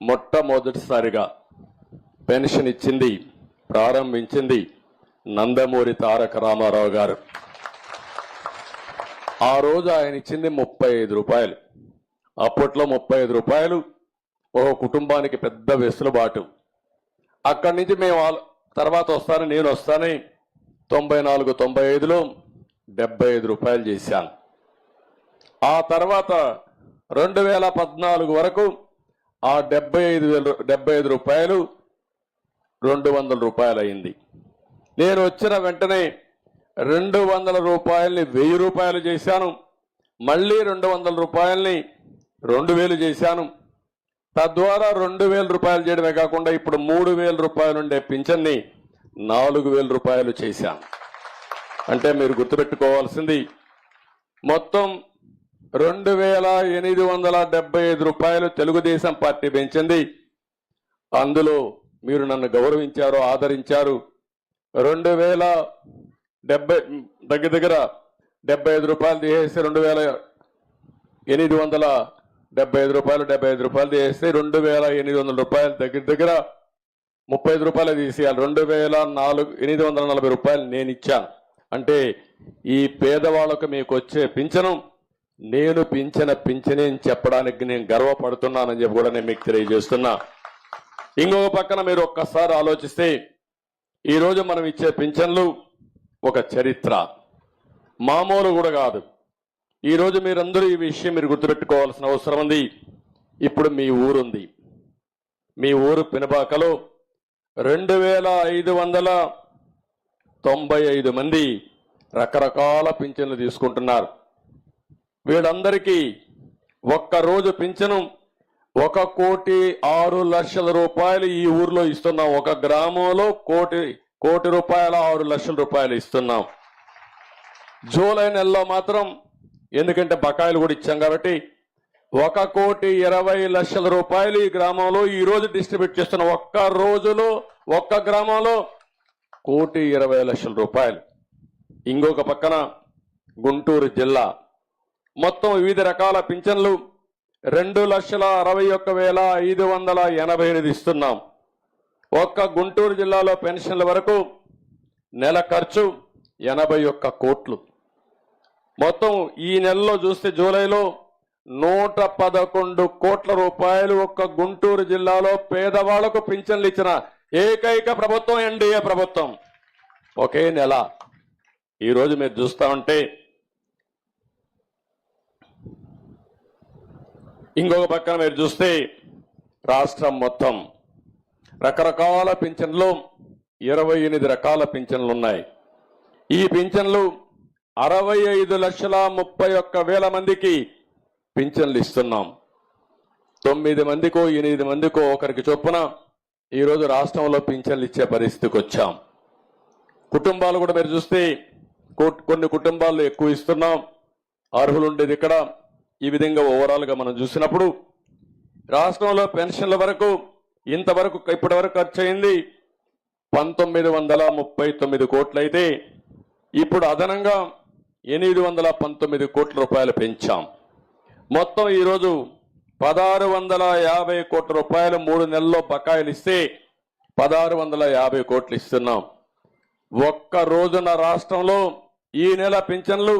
మొట్టమొదటిసారిగా పెన్షన్ ఇచ్చింది ప్రారంభించింది నందమూరి తారక రామారావు గారు. ఆ రోజు ఆయన ఇచ్చింది ముప్పై ఐదు రూపాయలు. అప్పట్లో ముప్పై ఐదు రూపాయలు ఒక కుటుంబానికి పెద్ద వెసులుబాటు. అక్కడి నుంచి మేము తర్వాత వస్తాను నేను వస్తానని తొంభై నాలుగు తొంభై ఐదులో డెబ్బై ఐదు రూపాయలు చేశాను. ఆ తర్వాత రెండు వేల పద్నాలుగు వరకు ఆ డెబ్బై ఐదు వేల డెబ్బై ఐదు రూపాయలు రెండు వందల రూపాయలు అయింది నేను వచ్చిన వెంటనే రెండు వందల రూపాయల్ని వెయ్యి రూపాయలు చేశాను. మళ్ళీ రెండు వందల రూపాయల్ని రెండు వేలు చేశాను. తద్వారా రెండు వేల రూపాయలు చేయడమే కాకుండా ఇప్పుడు మూడు వేల రూపాయలు ఉండే పింఛన్ని నాలుగు వేల రూపాయలు చేశాను. అంటే మీరు గుర్తుపెట్టుకోవాల్సింది మొత్తం రెండు వేల ఎనిమిది వందల డెబ్బై ఐదు రూపాయలు తెలుగుదేశం పార్టీ పెంచింది. అందులో మీరు నన్ను గౌరవించారు ఆదరించారు. రెండు వేల డెబ్బై దగ్గర దగ్గర డెబ్బై ఐదు రూపాయలు తీసేసి రెండు వేల ఎనిమిది వందల డెబ్బై ఐదు రూపాయలు డెబ్బై ఐదు రూపాయలు తీసేసి రెండు వేల ఎనిమిది వందల రూపాయలు దగ్గర దగ్గర ముప్పై ఐదు రూపాయలు తీసేయాలి. రెండు వేల నాలుగు ఎనిమిది వందల నలభై రూపాయలు నేను ఇచ్చాను. అంటే ఈ పేదవాళ్ళకు మీకు వచ్చే పింఛనం నేను పింఛన పింఛనే చెప్పడానికి నేను గర్వపడుతున్నానని చెప్పి కూడా నేను మీకు తెలియజేస్తున్నా. ఇంకొక పక్కన మీరు ఒక్కసారి ఆలోచిస్తే ఈరోజు మనం ఇచ్చే పింఛన్లు ఒక చరిత్ర. మామూలు కూడా కాదు. ఈరోజు మీరందరూ ఈ విషయం మీరు గుర్తుపెట్టుకోవాల్సిన అవసరం ఉంది. ఇప్పుడు మీ ఊరుంది. మీ ఊరు పినబాకలో రెండు వేల ఐదు వందల తొంభై ఐదు మంది రకరకాల పింఛన్లు తీసుకుంటున్నారు. వీళ్ళందరికీ ఒక్క రోజు పింఛను ఒక కోటి ఆరు లక్షల రూపాయలు ఈ ఊర్లో ఇస్తున్నాం. ఒక గ్రామంలో కోటి కోటి రూపాయల ఆరు లక్షల రూపాయలు ఇస్తున్నాం. జూలై నెలలో మాత్రం ఎందుకంటే బకాయిలు కూడా ఇచ్చాం కాబట్టి ఒక కోటి ఇరవై లక్షల రూపాయలు ఈ గ్రామంలో ఈ రోజు డిస్ట్రిబ్యూట్ చేస్తున్న ఒక్క రోజులో ఒక్క గ్రామంలో కోటి ఇరవై లక్షల రూపాయలు. ఇంకొక పక్కన గుంటూరు జిల్లా మొత్తం వివిధ రకాల పింఛన్లు రెండు లక్షల అరవై ఒక్క వేల ఐదు వందల ఎనభై ఎనిమిది ఇస్తున్నాం. ఒక్క గుంటూరు జిల్లాలో పెన్షన్ల వరకు నెల ఖర్చు ఎనభై ఒక్క కోట్లు. మొత్తం ఈ నెలలో చూస్తే జూలైలో నూట పదకొండు కోట్ల రూపాయలు ఒక్క గుంటూరు జిల్లాలో పేదవాళ్ళకు పింఛన్లు ఇచ్చిన ఏకైక ప్రభుత్వం ఎన్డీఏ ప్రభుత్వం. ఒకే నెల. ఈరోజు మీరు చూస్తా ఉంటే ఇంకొక పక్కన మీరు చూస్తే రాష్ట్రం మొత్తం. రకరకాల పింఛన్లు ఇరవై ఎనిమిది రకాల పింఛన్లు ఉన్నాయి. ఈ పింఛన్లు అరవై ఐదు లక్షల ముప్పై ఒక్క వేల మందికి పింఛన్లు ఇస్తున్నాం. తొమ్మిది మందికో ఎనిమిది మందికో ఒకరికి చొప్పున ఈరోజు రాష్ట్రంలో పింఛన్లు ఇచ్చే పరిస్థితికి వచ్చాం. కుటుంబాలు కూడా మీరు చూస్తే కొన్ని కుటుంబాలు ఎక్కువ ఇస్తున్నాం. అర్హులు ఉండేది ఇక్కడ. ఈ విధంగా ఓవరాల్గా మనం చూసినప్పుడు రాష్ట్రంలో పెన్షన్ల వరకు ఇంతవరకు ఇప్పటి వరకు ఖర్చు అయింది పంతొమ్మిది వందల ముప్పై తొమ్మిది కోట్లయితే ఇప్పుడు అదనంగా ఎనిమిది వందల పంతొమ్మిది కోట్ల రూపాయలు పెంచాం. మొత్తం ఈరోజు పదహారు వందల యాభై కోట్ల రూపాయలు మూడు నెలల్లో బకాయిలు ఇస్తే పదహారు వందల యాభై కోట్లు ఇస్తున్నాం. ఒక్క రోజున రాష్ట్రంలో ఈ నెల పింఛన్లు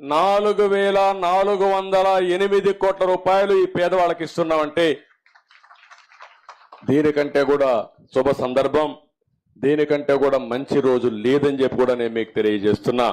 నాలుగు వేల నాలుగు వందల ఎనిమిది కోట్ల రూపాయలు ఈ పేదవాళ్ళకి ఇస్తున్నామంటే దీనికంటే కూడా శుభ సందర్భం దీనికంటే కూడా మంచి రోజు లేదని చెప్పి కూడా నేను మీకు తెలియజేస్తున్నా.